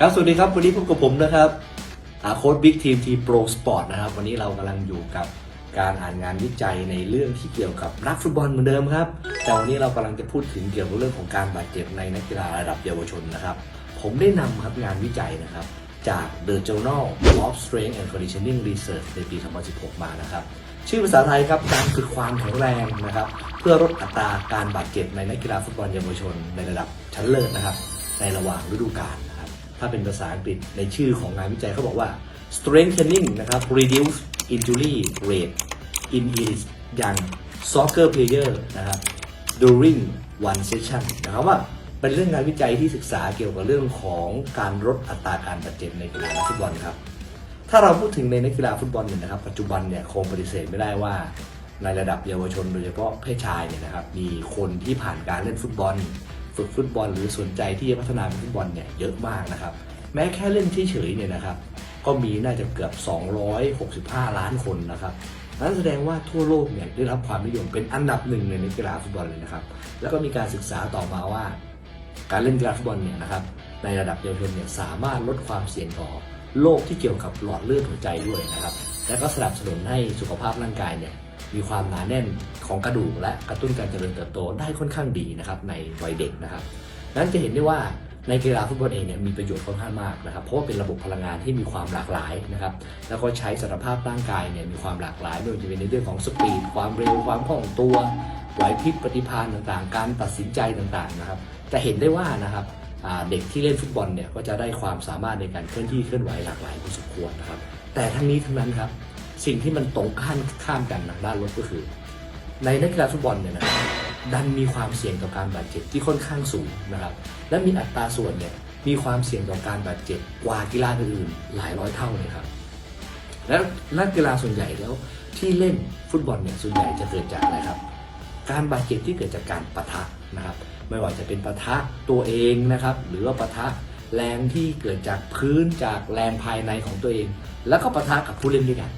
ครับสวัสดีครับ วันนี้พบกับผมนะครับอาโค้ดบิ๊กทีมทีโปรสปอร์ตนะครับ วันนี้เรากำลังอยู่กับการอ่านงานวิจัยในเรื่องที่เกี่ยวกับนักฟุตบอลเหมือนเดิมครับ แต่วันนี้เรากำลังจะพูดถึงเกี่ยวกับเรื่องของการบาดเจ็บในนักกีฬาระดับเยาวชนนะครับ ผมได้นำครับงานวิจัยนะครับ จาก The Journal of Strength and Conditioning Research ในปี 2016 มานะครับ ชื่อภาษาไทยครับการฝึกความแข็งแรงนะครับ เพื่อลดอัตราการบาดเจ็บในนักกีฬาฟุตบอลเยาวชน ในระดับชั้นเลิศนะครับ ในระหว่างฤดูกาล ถ้าเป็นภาษาอังกฤษในชื่อของงานวิจัยเขาบอกว่า strengthening นะครับ reduce injury rate in elite young soccer player นะครับ during one session นะครับว่าเป็นเรื่องงานวิจัยที่ศึกษาเกี่ยวกับเรื่องของการลดอัตราการบาดเจ็บในกีฬาฟุตบอลครับ ถ้าเราพูดถึงในนักกีฬาฟุตบอลเนี่ยนะครับ ปัจจุบันเนี่ยคงปฏิเสธไม่ได้ว่า ในระดับเยาวชนโดยเฉพาะเพศชายเนี่ยนะครับ มีคนที่ผ่านการเล่นฟุตบอล ฝึกฟุตบอลหรือสนใจที่จะพัฒนาฟุตบอลเนี่ยเยอะมากนะครับ แม้แค่เล่นเฉยๆเนี่ยนะครับ ก็มีน่าจะเกือบ 265 ล้านคนนะครับนั่นแสดงว่าทั่วโลกเนี่ยได้รับความนิยมเป็นอันดับหนึ่งในนักกีฬาฟุตบอลเลยนะครับ แล้วก็มีการศึกษาต่อมาว่า การเล่นกีฬาฟุตบอลเนี่ยนะครับในระดับเยาวชนเนี่ยสามารถลดความเสี่ยงต่อโรคที่เกี่ยวกับหลอดเลือดหัวใจด้วยนะครับ และก็สนับสนุนให้สุขภาพร่างกายเนี่ย มีความหนาแน่นของกระดูกและกระตุ้นการเจริญเติบโตได้ค่อนข้างดีนะครับในวัยเด็กนะครับนั้นจะเห็นได้ว่าในกีฬาฟุตบอลเองเนี่ยมีประโยชน์ค่อนข้างมากนะครับ เพราะว่าเป็นระบบพลังงานที่มีความหลากหลายนะครับ แล้วก็ใช้สารภาพร่างกายเนี่ยมีความหลากหลายไม่ว่าจะเป็นในเรื่องของสปีดความเร็วความคล่องตัวไหวพริบปฏิภาณต่างๆ การตัดสินใจต่างๆนะครับจะเห็นได้ว่านะครับเด็กที่เล่นฟุตบอลเนี่ยก็จะได้ความสามารถในการเคลื่อนที่เคลื่อนไหวหลากหลายพอสมควรนะครับ แต่ทั้งนี้ทั้งนั้นครับ สิ่งที่มันตรงข้ามข้ามกันทางด้านลบก็คือ ในนักกีฬาฟุตบอลเนี่ยนะดันมีความเสี่ยงต่อการบาดเจ็บที่ค่อนข้างสูงนะครับ และมีอัตราส่วนเนี่ยมีความเสี่ยงต่อการบาดเจ็บกว่ากีฬาอื่นหลายร้อยเท่าเลยครับ แล้วนักกีฬาส่วนใหญ่แล้วที่เล่นฟุตบอลเนี่ยส่วนใหญ่จะเกิดจากอะไรครับ การบาดเจ็บที่เกิดจากการปะทะนะครับ ไม่ว่าจะเป็นปะทะตัวเองนะครับ หรือว่าปะทะแรงที่เกิดจากพื้นจากแรงภายในของตัวเอง แล้วก็ปะทะกับผู้เล่นด้วยกัน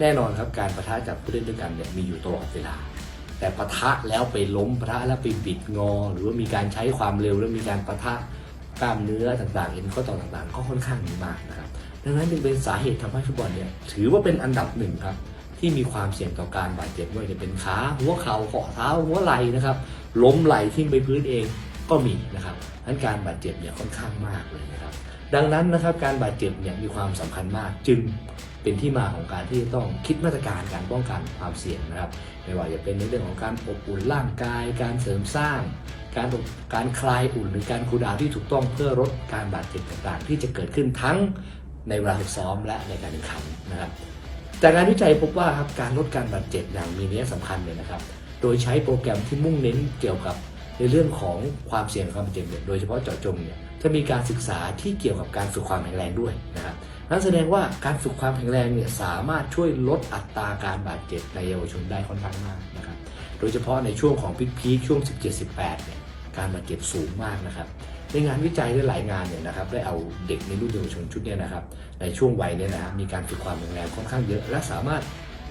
แน่นอนครับการปะทะจากผู้เล่นด้วยกันเนี่ยมีอยู่ตลอดเวลา แต่ปะทะแล้วไปล้มปะทะแล้วไปบิดงอ หรือว่ามีการใช้ความเร็วแล้วมีการปะทะกล้ามเนื้อต่างๆเอ็นข้อต่อต่างๆ ก็ค่อนข้างมีมากนะครับดังนั้นจึงเป็นสาเหตุทำให้ฟุตบอลเนี่ยถือว่าเป็นอันดับหนึ่งครับที่มีความเสี่ยงต่อการบาดเจ็บไม่ว่าจะเป็นขาหัวเข่าข้อเท้าหัวไหล่นะครับล้มไหล่ทิ้งไปพื้นเองก็มีนะครับนั้นการบาดเจ็บเนี่ยค่อนข้างมากเลยนะครับ ดังนั้นนะครับการบาดเจ็บเนี่ยมีความสำคัญมากจึง เป็นที่มาของการที่จะต้องคิดมาตรการการป้องกันความเสี่ยงนะครับ ไม่ว่าจะเป็นในเรื่องของการอบอุ่นร่างกาย การเสริมสร้าง การการคลายอุ่น หรือการคูลดาวน์ที่ถูกต้องเพื่อลดการบาดเจ็บต่างๆ ที่จะเกิดขึ้นทั้งในเวลาฝึกซ้อมและในการแข่งขันนะครับจากงานวิจัยพบว่าครับการลดการบาดเจ็บอย่างมีนัยสำคัญเลยนะครับ โดยใช้โปรแกรมที่มุ่งเน้นเกี่ยวกับในเรื่องของความเสี่ยงความบาดเจ็บโดยเฉพาะเจาะจงเนี่ยจะมีการศึกษาที่เกี่ยวกับการฝึกความแข็งแรงด้วยนะครับ นั่นแสดงว่าการฝึกความแข็งแรงเนี่ยสามารถช่วยลดอัตราการบาดเจ็บในเยาวชนได้ค่อนข้างมากนะครับ โดยเฉพาะในช่วงของพีคๆช่วง 17-18 เนี่ยการบาดเจ็บสูงมากนะครับในงานวิจัยหลายงานเนี่ยนะครับได้เอาเด็กในรุ่นเยาวชนชุดเนี้นะครับในช่วงวัยเนี่ยนะครับมีการฝึกความแข็งแรงค่อนข้างเยอะ และสามารถ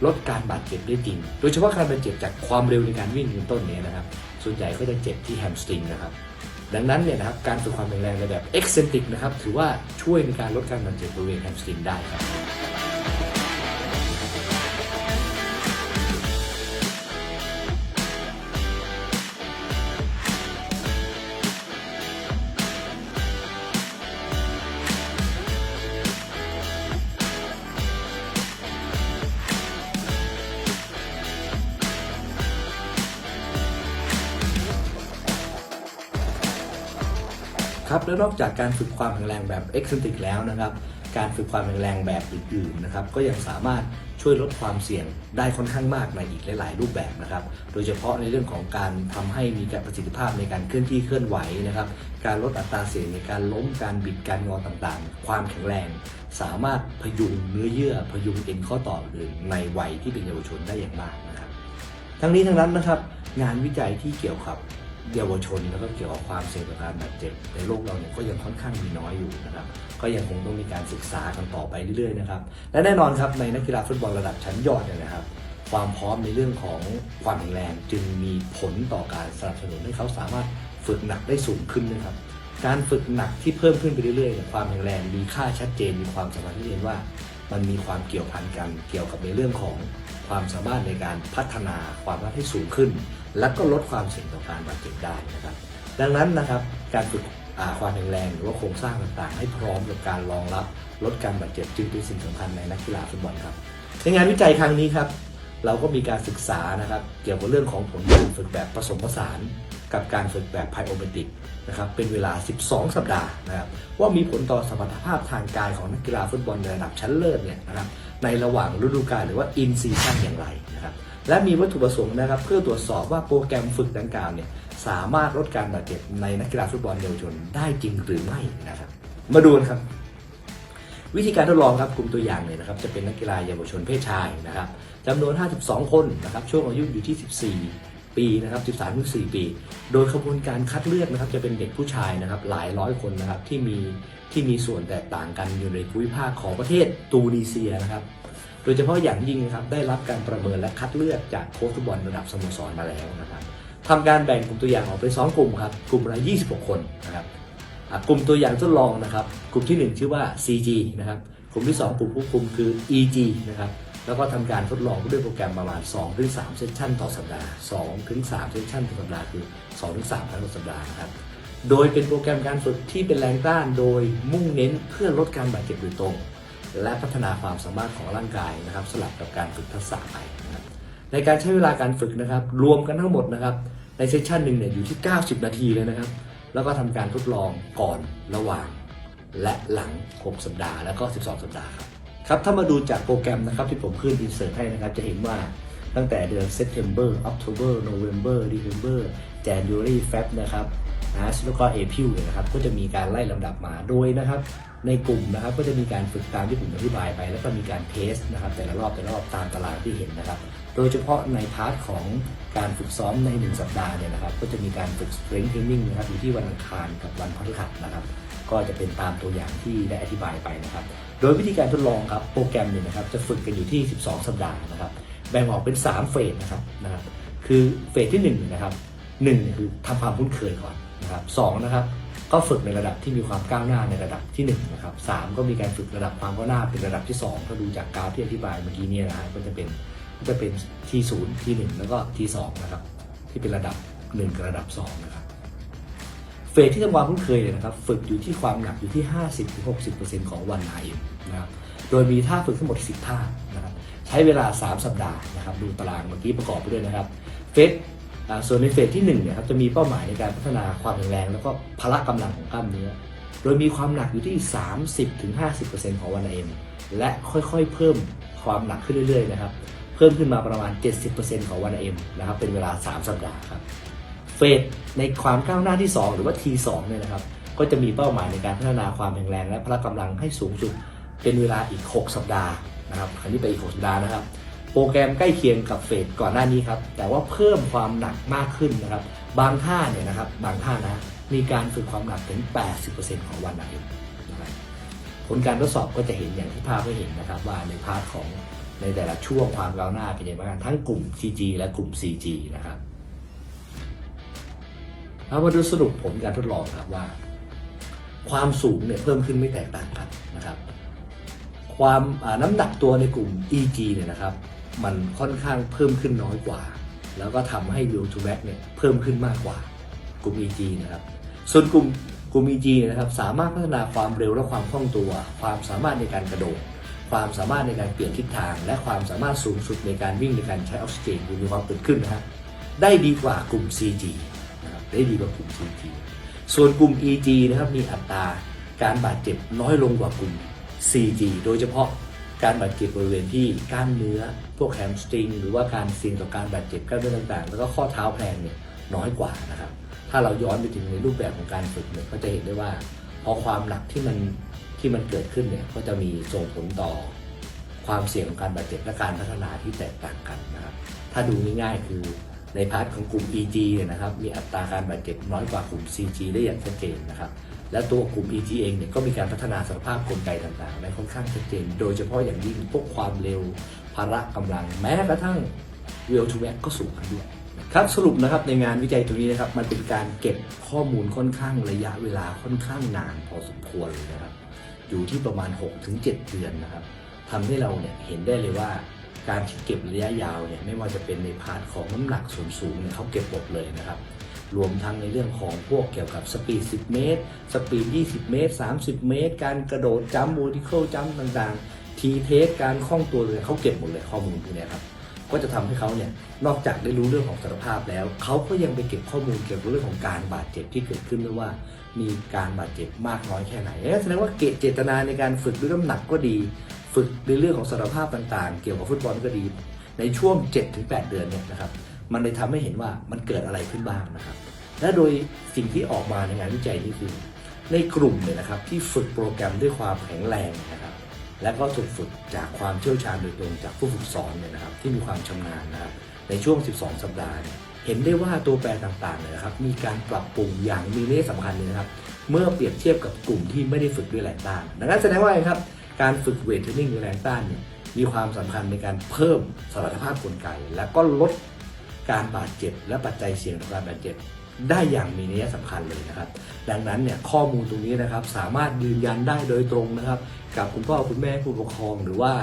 ลดการบาดเจ็บได้จริง โดยเฉพาะการบาดเจ็บจากความเร็วในการวิ่งเป็นต้นเนี่ยนะครับ ส่วนใหญ่ก็จะเจ็บที่แฮมสตริงนะครับ ดังนั้นเนี่ยนะครับการฝึกความแข็งแรงในแบบเอ็กเซนติกนะครับถือว่าช่วยในการลดการบาดเจ็บบริเวณแฮมสตริงได้ครับ ครับแล้วนอกจากการฝึกความแข็งแรงแบบเอ็กซ์ติกแล้วนะครับ การฝึกความแข็งแรงแบบอื่นๆนะครับก็ยังสามารถช่วยลดความเสี่ยงได้ค่อนข้างมากในอีกหลาย ๆ รูปแบบนะครับ โดยเฉพาะในเรื่องของการทำให้มีการประสิทธิภาพในการเคลื่อนที่เคลื่อนไหวนะครับ การลดอัตราเสี่ยงในการล้มการบิดการงอต่างๆ ความแข็งแรง สามารถพยุงเนื้อเยื่อ พยุงเอ็นข้อต่ออื่นในวัยที่เป็นเยาวชนได้อย่างมากนะครับ ทั้งนี้ทั้งนั้นนะครับ งานวิจัยที่เกี่ยวกับ เยาวชนแล้วก็เกี่ยวกับความเสี่ยงต่อการบาดเจ็บในโลกเราเนี่ยก็ยังค่อนข้างมีน้อยอยู่นะครับ ก็ยังคงต้องมีการศึกษากันต่อไปเรื่อยๆนะครับ และแน่นอนครับในนักกีฬาฟุตบอลระดับชั้นยอดเนี่ยนะครับความพร้อมในเรื่องของความแข็งแรงจึงมีผลต่อการสนับสนุนให้เขาสามารถฝึกหนักได้สูงขึ้นนะครับ การฝึกหนักที่เพิ่มขึ้นไปเรื่อยๆเนี่ยความแข็งแรงมีค่าชัดเจนมีความสามารถที่เรียนว่า มันมีความเกี่ยวพันกันเกี่ยวกับในเรื่องของ ความสามารถในการพัฒนาความสามารถให้สูงขึ้น และก็ลดความเสี่ยงต่อการบาดเจ็บได้นะครับ ดังนั้นนะครับการฝึกความแข็งแรงหรือว่าโครงสร้างต่างๆ ให้พร้อมกับการรองรับลดการบาดเจ็บจึงเป็นสิ่งสำคัญในนักกีฬาฟุตบอลครับในงานวิจัยครั้งนี้ครับเราก็มีการศึกษานะครับเกี่ยวกับเรื่องของผลการฝึกแบบผสมผสาน กับการฝึกแบบไพโอเมติกนะครับเป็นเวลา 12 สัปดาห์นะครับว่ามีผลต่อสมรรถภาพทางกายของนักกีฬาฟุตบอลในระดับชั้นเลิศเนี่ยนะครับ ในระหว่างฤดูกาลหรือว่าอินซีซั่นอย่างไรนะครับและมีวัตถุประสงค์นะครับ เพื่อตรวจสอบว่าโปรแกรมฝึกดังกล่าวเนี่ยสามารถลดการบาดเจ็บในนักกีฬาฟุตบอลเยาวชนได้จริงหรือไม่นะครับ มาดูนะครับ วิธีการทดลองครับกลุ่มตัวอย่างเนี่ยนะครับ จะเป็นนักกีฬาเยาวชนเพศชายนะครับจำนวน 52 คนนะครับช่วงอายุอยู่ที่ 14 ปีนะครับ13-4 ปี โดยขบวนการคัดเลือกนะครับจะเป็นเด็กผู้ชายนะครับหลายร้อยคนนะครับที่มีที่มีส่วนแตกต่างกันอยู่ในภูมิภาคของประเทศตูนิเซียนะครับโดยเฉพาะอย่างยิ่งนะครับได้รับการประเมินและคัดเลือกจากโค้ชฟุตบอลระดับสโมสรมาแล้วนะครับทำการแบ่งกลุ่มตัวอย่างออกเป็น2กลุ่มครับกลุ่มละ 26 คนนะครับกลุ่มตัวอย่างทดลองนะครับ กลุ่มที่ 1 ชื่อว่า CG นะครับกลุ่มที่ 2 กลุ่มควบคุมคือ EG นะครับ แล้วก็ทำการทดลองด้วยโปรแกรมประมาณ2ถึง3เซสชั่นต่อสัปดาห์2ถึง3เซสชั่นต่อสัปดาห์คือ2ถึง3ครั้งต่อสัปดาห์นะครับ โดยเป็นโปรแกรมการฝึกที่เป็นแรงต้านโดยมุ่งเน้นเพื่อลดการบาดเจ็บโดยตรง และพัฒนาความสามารถของร่างกายนะครับ สลับกับการฝึกทักษะไปนะครับในการใช้เวลาการฝึกนะครับ รวมกันทั้งหมดนะครับ ในเซสชันหนึ่งเนี่ยอยู่ที่ 90 นาทีเลยนะครับ แล้วก็ทำการทดลองก่อนระหว่าง และหลัง 6 สัปดาห์ แล้วก็ 12 สัปดาห์ครับ ครับถ้ามาดูจากโปรแกรมนะครับที่ผมขึ้นอินเสิร์ตให้นะครับ จะเห็นว่าตั้งแต่เดือน September October November December January Feb นะครับนะแล้วก็ April เนี่ยนะครับ ก็จะมีการไล่ลำดับมาโดยนะครับ ในกลุ่มนะครับ ก็จะมีการฝึกตามที่ผมอธิบายไป แล้วก็มีการเทสนะครับ แต่ละรอบแต่ละรอบตามตารางที่เห็นนะครับ โดยเฉพาะในพาร์ทของการฝึกซ้อมใน 1 สัปดาห์เนี่ยนะครับ ก็จะมีการฝึก strength training นะครับอยู่ที่วันอังคารกับวันพฤหัสนะครับ ก็จะเป็นตามตัวอย่างที่ได้อธิบายไปนะครับ โดยวิธีการทดลองครับโปรแกรมเนี่ยนะครับจะฝึกกันอยู่ที่ 12 สัปดาห์นะครับ แบ่งออกเป็น 3 เฟสนะครับนะครับ คือเฟสที่1นะครับ1เนี่ยคือทำความคุ้นเคยก่อนนะครับสองนะครับก็ฝึกในระดับที่มีความก้าวหน้าในระดับที่1นะครับสามก็มีการฝึกระดับความก้าวหน้าเป็นระดับที่ 2 ถ้าดูจากกราฟที่อธิบายเมื่อกี้เนี่ยนะฮะก็จะเป็นก็จะเป็นที่ศูนย์ที่ 1 แล้วก็ที่2นะครับที่เป็นระดับ 1 กับระดับ2นะครับ เฟสที่ทำความคุ้นเคยเนี่ยนะครับฝึกอยู่ที่ความหนักอยู่ที่ 50-60%ของวันไอนะครับโดยมีท่าฝึกทั้งหมด 10 ท่านะครับใช้เวลา 3 สัปดาห์นะครับดูตารางเมื่อกี้ประกอบไปด้วยนะครับเฟสส่วนในเฟสที่1เนี่ยครับจะมีเป้าหมายในการพัฒนาความแข็งแรง แล้วก็พละกำลังของกล้ามเนื้อ โดยมีความหนักอยู่ที่ 30-50%ของวันไอและค่อยๆ เพิ่มความหนักขึ้นเรื่อยๆนะครับเพิ่มขึ้นมาประมาณ 70%ของวันไอนะครับเป็นเวลา 3 สัปดาห์ครับ เฟสในความก้าวหน้าที่ 2 หรือว่า T2 เนี่ยนะครับ ก็จะมีเป้าหมายในการพัฒนาความแข็งแรง และพละกำลังให้สูงสุดเป็นเวลาอีก 6 สัปดาห์นะครับอันนี้ไปอีก 6 สัปดาห์นะครับ โปรแกรมใกล้เคียงกับเฟสก่อนหน้านี้ครับ แต่ว่าเพิ่มความหนักมากขึ้นนะครับ บางท่าเนี่ยนะครับ บางท่านะ มีการฝึกความหนักถึง 80%ของวันไหนนะครับผลการทดสอบก็จะเห็นอย่างที่ภาพให้เห็นนะครับ ว่าในพาร์ทของในแต่ละช่วงความก้าวหน้าเป็นยังไงบ้างทั้งกลุ่ม CG และกลุ่ม CG นะครับ เรามาดูสรุปผลการทดลองครับว่า ความสูงเนี่ยเพิ่มขึ้นไม่แตกต่างกันนะครับ ความน้ำหนักตัวในกลุ่ม EG เนี่ยนะครับ มันค่อนข้างเพิ่มขึ้นน้อยกว่า แล้วก็ทำให้ will to back เนี่ยเพิ่มขึ้นมากกว่ากลุ่ม EG นะครับ ส่วนกลุ่มกลุ่ม EG เนยนะครับสามารถพัฒนาความเร็วและความคล่องตัว ความสามารถในการกระโดดความสามารถในการเปลี่ยนทิศทาง และความสามารถสูงสุดในการวิ่งในการใช้ออกซิเจนมีความเกิดขึ้นนะฮะได้ดีกว่ากลุ่ม CG ได้ดีกว่ากลุ่ม CG ส่วนกลุ่ม EG นะครับมีอัตราการบาดเจ็บน้อยลงกว่ากลุ่ม CG โดยเฉพาะการบาดเจ็บบริเวณที่กล้ามเนื้อ พวกแฮมสตริง หรือว่าการเสี่ยงต่อการบาดเจ็บกล้ามเนื้อต่างๆ แล้วก็ข้อเท้าแพลงเนี่ยน้อยกว่านะครับ ถ้าเราย้อนไปถึงในรูปแบบของการฝึกเนี่ยก็จะเห็นได้ว่า พอความหนักที่มันที่มันเกิดขึ้นเนี่ยก็จะมีส่งผลต่อความเสี่ยงของการบาดเจ็บและการพัฒนาที่แตกต่างกันนะครับ ถ้าดูง่ายๆคือ ในพาร์ทของกลุ่ม EG เนี่ยนะครับมีอัตราการบาดเจ็บน้อยกว่ากลุ่ม CG ได้อย่างชัดเจนนะครับและตัวกลุ่ม EG เองเนี่ยก็มีการพัฒนาสภาพกลไกต่างๆได้ค่อนข้างชัดเจน โดยเฉพาะอย่างยิ่งพวกความเร็วภาระกำลัง แม้กระทั่ง w e l to back ก็สูงขึ้นด้วยครับสรุปนะครับในงานวิจัยตรงนี้นะครับมันเป็นการเก็บข้อมูลค่อนข้างระยะเวลาค่อนข้างนานพอสมควรเลยนะครับ อยู่ที่ประมาณ 6-7 เดือนนะครับทำให้เราเนี่ยเห็นได้เลยว่า การเก็บระยะยาวเนี่ยไม่ว่าจะเป็นในพาร์ทของน้ำหนักส่วนสูงเนี่ยเขาเก็บหมดเลยนะครับ รวมทั้งในเรื่องของพวกเกี่ยวกับสปีด 10 เมตร สปีด 20 เมตร 30 เมตร การกระโดดจัมป์โมดิเคิลจัมป์ต่างๆ ทีเทสการคล่องตัวเลยเขาเก็บหมดเลยข้อมูลพวกนี้ครับก็จะทำให้เขาเนี่ยนอกจากได้รู้เรื่องของสารภาพแล้ว เขาก็ยังไปเก็บข้อมูลเกี่ยวกับเรื่องของการบาดเจ็บที่เกิดขึ้นด้วยว่า มีการบาดเจ็บมากน้อยแค่ไหนเอ๊ะแสดงว่าเกตเจตนาในการฝึกด้วยน้ำหนักก็ดี ฝึกในเรื่องของสารภาพต่างๆ เกี่ยวกับฟุตบอลก็ดี ในช่วง 7-8 เดือนเนี่ยนะครับมันเลยทำให้เห็นว่ามันเกิดอะไรขึ้นบ้างนะครับ และโดยสิ่งที่ออกมาในงานวิจัยนี้คือ ในกลุ่มเนี่ยนะครับที่ฝึกโปรแกรมด้วยความแข็งแรงนะครับและก็ถูกฝึกจากความเชี่ยวชาญโดยตรงจากผู้ฝึกสอนเนี่ยนะครับที่มีความชำนาญนะครับในช่วง 12 สัปดาห์เห็นได้ว่าตัวแปรต่างๆเนี่ยนะครับมีการปรับปรุงอย่างมีนัยสำคัญเลยนะครับ เมื่อเปรียบเทียบกับกลุ่มที่ไม่ได้ฝึกด้วยแรงต้านดังนั้นแสดงว่าไงครับ การฝึกเวทเทรนนิ่งด้วยแรงต้านเนี่ยมีความสำคัญในการเพิ่มสมรรถภาพกลไก และก็ลดการบาดเจ็บ และปัจจัยเสี่ยงต่อการบาดเจ็บ ได้อย่างมีนัยสำคัญเลยนะครับ ดังนั้นเนี่ยข้อมูลตรงนี้นะครับสามารถยืนยันได้โดยตรงนะครับ กับคุณพ่อคุณแม่ผู้ปกครองหรือว่า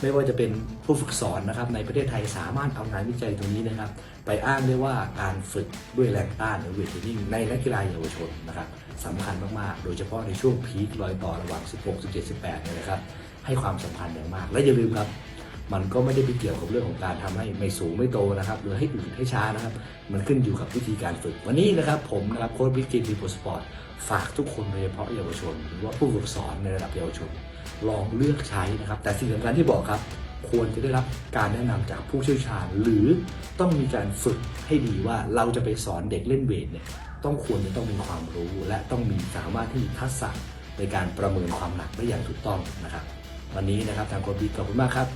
ไม่ว่าจะเป็นผู้ฝึกสอนนะครับในประเทศไทยสามารถเอางานวิจัยตรงนี้นะครับ ไปอ้างได้ว่าการฝึกด้วยแรงต้านหรือเวทเทรนนิ่งในนักกีฬาเยาวชนนะครับ สำคัญมากๆ โดยเฉพาะในช่วงพีครอยต่อระหว่าง 16 17 18เนี่ยนะครับ ให้ความสำคัญอย่างมาก และอย่าลืมครับ มันก็ไม่ได้ไปเกี่ยวกับเรื่องของการทำให้ไม่สูงไม่โตนะครับ หรือให้อืดให้ช้านะครับ มันขึ้นอยู่กับวิธีการฝึก วันนี้นะครับผมนะครับโค้ชบิ๊กทีมทีโปสปอร์ตฝากทุกคนโดยเฉพาะเยาวชน หรือว่าผู้ฝึกสอนในระดับเยาวชน ลองเลือกใช้นะครับ แต่สิ่งสำคัญที่บอกครับ ควรจะได้รับการแนะนำจากผู้เชี่ยวชาญ หรือต้องมีการฝึกให้ดีว่าเราจะไปสอนเด็กเล่นเวทเนี่ยต้องควรจะต้องมีความรู้ และต้องมีสามารถที่มีทักษะในการประเมินความหนักได้อย่างถูกต้องนะครับ วันนี้นะครับทางโคบิขอบคุณมากครับ